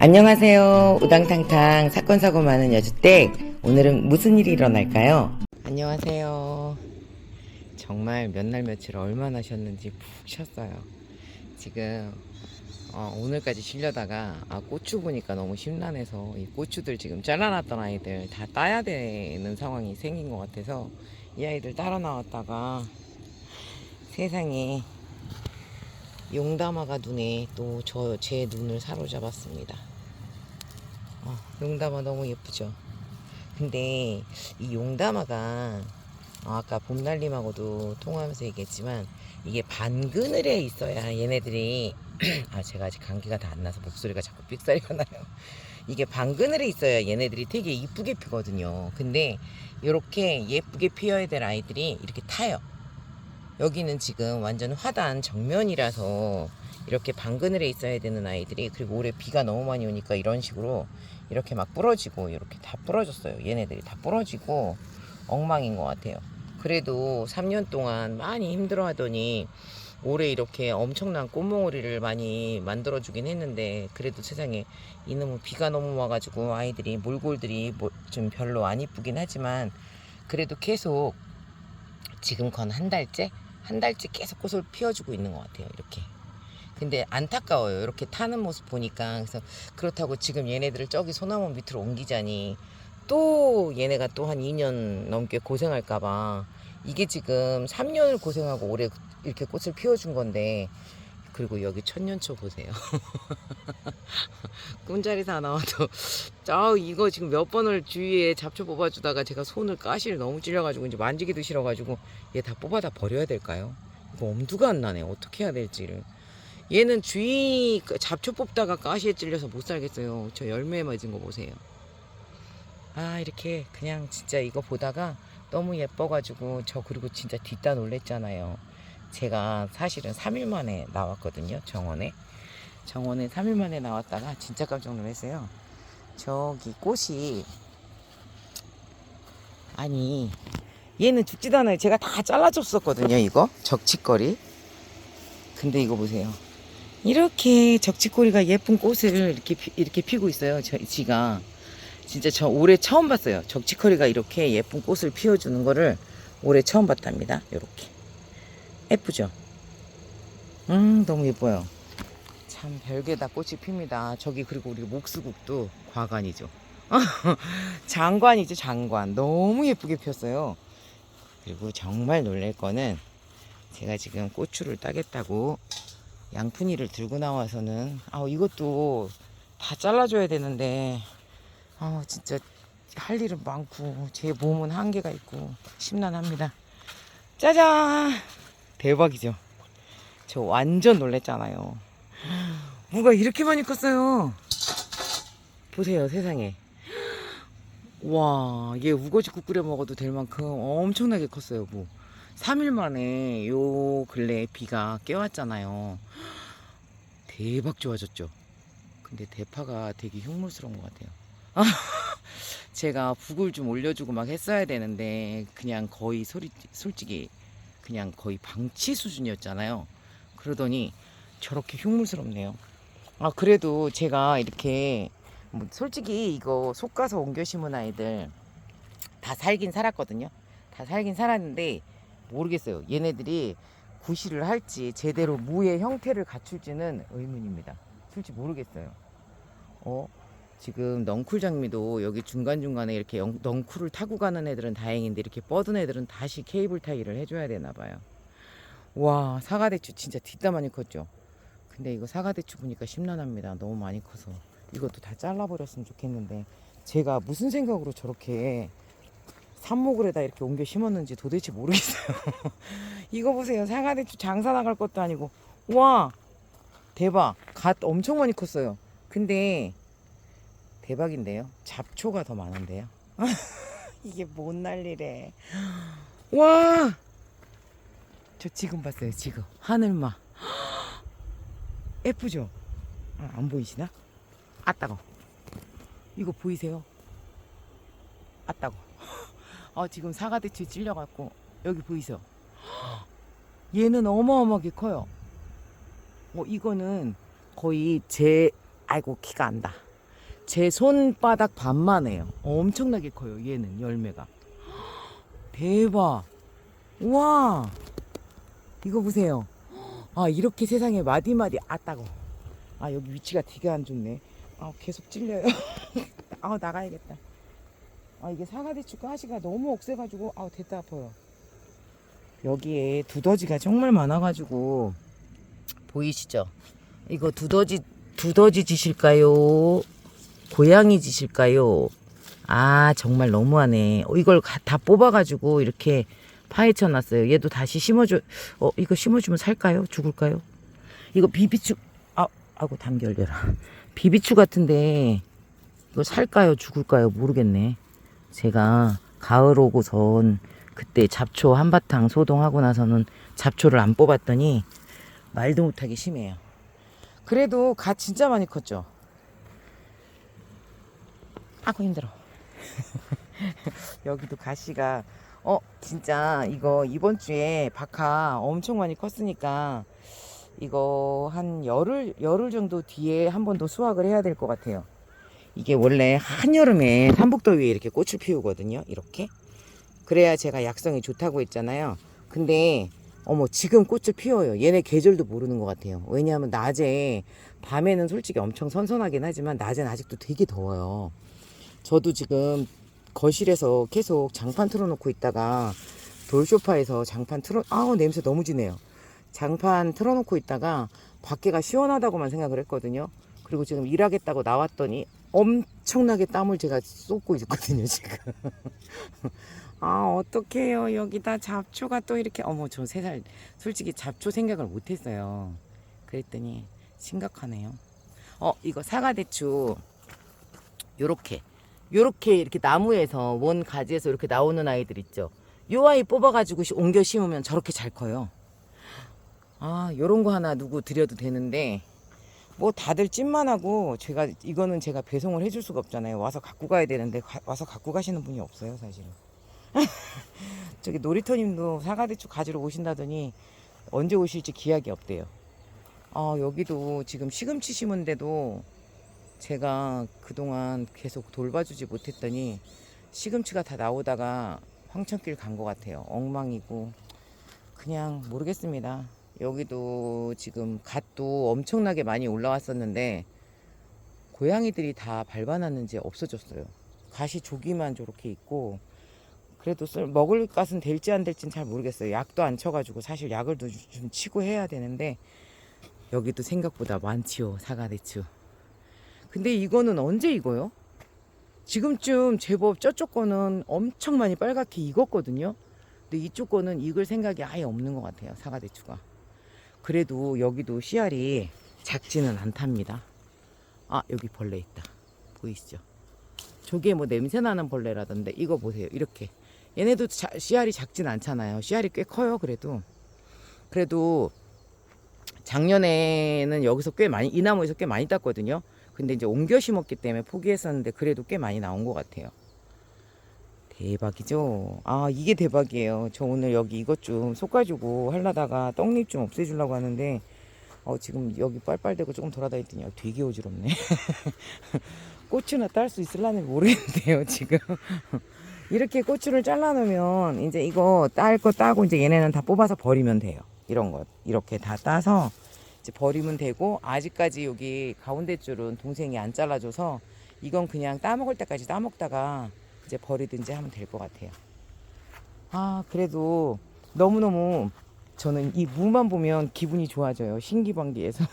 안녕하세요. 우당탕탕 사건 사고 많은 여주댁. 오늘은 무슨 일이 일어날까요? 안녕하세요. 정말 몇 날 며칠 얼마나 쉬었는지 푹 쉬었어요. 지금 어, 오늘까지 쉬려다가 아, 고추 보니까 너무 심란해서 이 고추들 지금 잘라놨던 아이들 다 따야 되는 상황이 생긴 것 같아서 이 아이들 따라 나왔다가 세상에 용담아가 눈에 또 저 제 눈을 사로잡았습니다. 어, 용담아 너무 예쁘죠? 근데 이 용담아가 어, 아까 봄날림하고도 통화하면서 얘기했지만 이게 반그늘에 있어야 얘네들이 아 제가 아직 감기가 다 안 나서 목소리가 자꾸 삑사리가 나요. 이게 반그늘에 있어야 얘네들이 되게 이쁘게 피거든요. 근데 이렇게 예쁘게 피어야 될 아이들이 이렇게 타요. 여기는 지금 완전 화단 정면이라서 이렇게 방그늘에 있어야 되는 아이들이 그리고 올해 비가 너무 많이 오니까 이런 식으로 이렇게 막 부러지고 이렇게 다 부러졌어요. 얘네들이 다 부러지고 엉망인 것 같아요. 그래도 3년 동안 많이 힘들어 하더니 올해 이렇게 엄청난 꽃몽오리를 많이 만들어 주긴 했는데 그래도 세상에 이놈은 비가 너무 와가지고 아이들이 몰골들이 뭐 좀 별로 안 이쁘긴 하지만 그래도 계속 지금 건 한 달째 한 달째 계속 꽃을 피워주고 있는 것 같아요 이렇게. 근데 안타까워요. 이렇게 타는 모습 보니까. 그래서 그렇다고 지금 얘네들을 저기 소나무 밑으로 옮기자니 또 얘네가 또 한 2년 넘게 고생할까봐 이게 지금 3년을 고생하고 올해 이렇게 꽃을 피워준 건데 그리고 여기 천년초 보세요. 꿈자리 사 나와도 아 이거 지금 몇 번을 주위에 잡초 뽑아주다가 제가 손을 가시를 너무 찔려가지고 이제 만지기도 싫어가지고 얘 다 뽑아 다 버려야 될까요? 이거 엄두가 안 나네. 어떻게 해야 될지를. 얘는 주위 그 잡초 뽑다가 가시에 찔려서 못 살겠어요. 저 열매 맞은 거 보세요. 아 이렇게 그냥 진짜 이거 보다가 너무 예뻐가지고 저 그리고 진짜 뒷다 놀랬잖아요 제가 사실은 3일 만에 나왔거든요 정원에. 정원에 3일 만에 나왔다가 진짜 깜짝 놀랐어요. 저기 꽃이 아니 얘는 죽지도 않아요. 제가 다 잘라줬었거든요 이거. 적치거리. 근데 이거 보세요. 이렇게 적치거리가 예쁜 꽃을 이렇게 피, 이렇게 피고 있어요 저, 지가. 진짜 저 올해 처음 봤어요. 적치거리가 이렇게 예쁜 꽃을 피워주는 거를 올해 처음 봤답니다 이렇게 예쁘죠? 음 너무 예뻐요. 참 별게 다 꽃이 핍니다. 저기 그리고 우리 목수국도 과관이죠. 장관이죠 장관. 너무 예쁘게 폈어요. 그리고 정말 놀랄 거는 제가 지금 고추를 따겠다고 양푼이를 들고 나와서는 아 이것도 다 잘라줘야 되는데 아 진짜 할 일은 많고 제 몸은 한계가 있고 심란합니다. 짜잔 대박이죠 저 완전 놀랬잖아요 뭐가 이렇게 많이 컸어요 보세요 세상에 와, 얘 우거지국 끓여 먹어도 될 만큼 엄청나게 컸어요, 뭐. 3일 만에 요 근래 비가 깨왔잖아요. 대박 좋아졌죠. 근데 대파가 되게 흉물스러운 것 같아요. 제가 북을 좀 올려주고 막 했어야 되는데 그냥 거의 소리 솔직히 그냥 거의 방치 수준이었잖아요. 그러더니 저렇게 흉물스럽네요. 아 그래도 제가 이렇게 뭐 솔직히 이거 속 가서 옮겨 심은 아이들 다 살긴 살았거든요. 다 살긴 살았는데 모르겠어요. 얘네들이 구실을 할지 제대로 무의 형태를 갖출지는 의문입니다. 솔직히 모르겠어요. 어? 지금 넝쿨 장미도 여기 중간중간에 이렇게 영- 넝쿨을 타고 가는 애들은 다행인데 이렇게 뻗은 애들은 다시 케이블 타이를 해줘야 되나 봐요. 와 사과대추 진짜 뒷다 많이 컸죠. 근데 이거 사과대추 보니까 심란합니다. 너무 많이 커서. 이것도 다 잘라버렸으면 좋겠는데 제가 무슨 생각으로 저렇게 삽목을에다 이렇게 옮겨 심었는지 도대체 모르겠어요. 이거 보세요. 사과대추 장사 나갈 것도 아니고 와 대박 갓 엄청 많이 컸어요. 근데 대박인데요. 잡초가 더 많은데요. 이게 뭔 난리래. 와! 저 지금 봤어요. 지금 하늘마. 예쁘죠? 아, 안 보이시나? 아따고. 이거 보이세요? 아따고. 아, 지금 사과대추 찔려갖고, 여기 보이세요? 얘는 어마어마하게 커요. 어, 이거는 거의 제, 아이고, 키가 안다. 제 손바닥 반만 해요. 엄청나게 커요. 얘는 열매가. 대박. 우와. 이거 보세요. 아, 이렇게 세상에 마디마디 아따고. 아, 여기 위치가 되게 안 좋네. 아, 계속 찔려요. 아, 나가야겠다. 아, 이게 사과대추 가시가 너무 억세가지고, 아, 됐다 아파요. 여기에 두더지가 정말 많아가지고, 보이시죠? 이거 두더지, 두더지 짓일까요? 고양이 짓일까요? 아, 정말 너무하네. 어, 이걸 가- 다 뽑아가지고 이렇게 파헤쳐 놨어요. 얘도 다시 심어줘. 어, 이거 심어주면 살까요? 죽을까요? 이거 비비추, 아, 아고, 담기 열려라. 비비추 같은데, 이거 살까요? 죽을까요? 모르겠네. 제가 가을 오고선 그때 잡초 한바탕 소동하고 나서는 잡초를 안 뽑았더니 말도 못하게 심해요. 그래도 갓 진짜 많이 컸죠. 아고 힘들어. 여기도 가시가 어 진짜 이거 이번 주에 박하 엄청 많이 컸으니까 이거 한 열흘 열흘 정도 뒤에 한 번 더 수확을 해야 될 것 같아요. 이게 원래 한여름에 삼복더위에 이렇게 꽃을 피우거든요. 이렇게 그래야 제가 약성이 좋다고 했잖아요. 근데 어머 지금 꽃을 피워요. 얘네 계절도 모르는 것 같아요. 왜냐하면 낮에 밤에는 솔직히 엄청 선선하긴 하지만 낮엔 아직도 되게 더워요. 저도 지금 거실에서 계속 장판 틀어놓고 있다가 돌쇼파에서 장판 틀어 아우 냄새 너무 지네요. 장판 틀어놓고 있다가 밖에가 시원하다고만 생각을 했거든요. 그리고 지금 일하겠다고 나왔더니 엄청나게 땀을 제가 쏟고 있거든요 지금. 아 어떡해요 여기다 잡초가 또 이렇게 어머 저 세 살 솔직히 잡초 생각을 못했어요. 그랬더니 심각하네요. 어 이거 사과대추 요렇게 요렇게 이렇게 나무에서 원 가지에서 이렇게 나오는 아이들 있죠. 요 아이 뽑아가지고 시- 옮겨 심으면 저렇게 잘 커요. 아 요런 거 하나 누구 드려도 되는데 뭐 다들 찜만 하고 제가 이거는 제가 배송을 해줄 수가 없잖아요. 와서 갖고 가야 되는데 가- 와서 갖고 가시는 분이 없어요 사실은. 저기 놀이터님도 사과대추 가지러 오신다더니 언제 오실지 기약이 없대요. 아 여기도 지금 시금치 심은데도 제가 그동안 계속 돌봐주지 못했더니 시금치가 다 나오다가 황천길 간 것 같아요. 엉망이고 그냥 모르겠습니다. 여기도 지금 갓도 엄청나게 많이 올라왔었는데 고양이들이 다 밟아놨는지 없어졌어요. 갓이 조기만 저렇게 있고 그래도 쓸- 먹을 갓은 될지 안 될지는 잘 모르겠어요. 약도 안 쳐가지고 사실 약을 좀- 좀 치고 해야 되는데 여기도 생각보다 많지요 사과대추. 근데 이거는 언제 익어요? 지금쯤 제법 저쪽 거는 엄청 많이 빨갛게 익었거든요. 근데 이쪽 거는 익을 생각이 아예 없는 것 같아요. 사과대추가. 그래도 여기도 씨알이 작지는 않답니다. 아 여기 벌레 있다. 보이시죠? 저게 뭐 냄새 나는 벌레라던데 이거 보세요. 이렇게 얘네도 자- 씨알이 작진 않잖아요. 씨알이 꽤 커요. 그래도 그래도 작년에는 여기서 꽤 많이 이 나무에서 꽤 많이 땄거든요. 근데 이제 옮겨 심었기 때문에 포기했었는데 그래도 꽤 많이 나온 것 같아요. 대박이죠. 아 이게 대박이에요. 저 오늘 여기 이것 좀 솎아주고 하려다가 떡잎 좀 없애주려고 하는데 어 지금 여기 빨빨대고 조금 돌아다녔더니 아, 되게 어지럽네. 고추나 딸 수 있을라는 모르겠는데요 지금. 이렇게 고추를 잘라놓으면 이제 이거 딸 거 따고 이제 얘네는 다 뽑아서 버리면 돼요. 이런 것 이렇게 다 따서 이제 버리면 되고 아직까지 여기 가운데 줄은 동생이 안 잘라줘서 이건 그냥 따먹을 때까지 따먹다가 이제 버리든지 하면 될 것 같아요. 아 그래도 너무너무 저는 이 무만 보면 기분이 좋아져요. 신기방기해서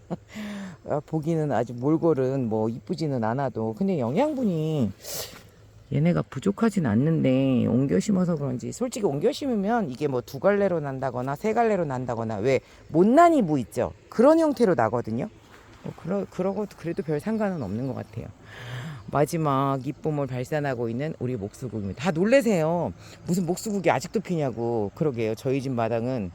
아, 보기는 아주 몰골은 뭐 이쁘지는 않아도 근데 영양분이 얘네가 부족하진 않는데 옮겨 심어서 그런지. 솔직히 옮겨 심으면 이게 뭐 두 갈래로 난다거나 세 갈래로 난다거나 왜 못난이 무 있죠. 그런 형태로 나거든요. 뭐 그러, 그러고 그래도 별 상관은 없는 것 같아요. 마지막 이쁨을 발산하고 있는 우리 목수국입니다. 다 놀래세요. 무슨 목수국이 아직도 피냐고. 그러게요. 저희 집 마당은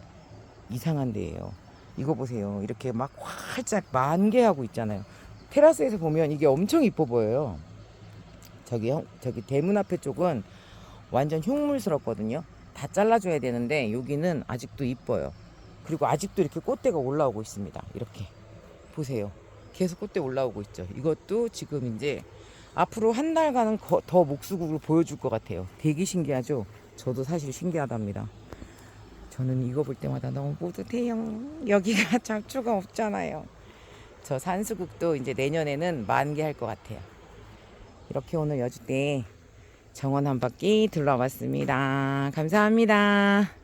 이상한 데예요. 이거 보세요. 이렇게 막 활짝 만개하고 있잖아요. 테라스에서 보면 이게 엄청 이뻐 보여요 저기 형- 저기 대문 앞에 쪽은 완전 흉물스럽거든요. 다 잘라줘야 되는데 여기는 아직도 이뻐요. 그리고 아직도 이렇게 꽃대가 올라오고 있습니다. 이렇게 보세요. 계속 꽃대 올라오고 있죠. 이것도 지금 이제 앞으로 한 달간은 거- 더 목수국을 보여줄 것 같아요. 되게 신기하죠? 저도 사실 신기하답니다. 저는 이거 볼 때마다 너무 뿌듯해요. 여기가 잡초가 없잖아요. 저 산수국도 이제 내년에는 만개할 것 같아요. 이렇게 오늘 여주 때 정원 한 바퀴 둘러봤습니다. 감사합니다.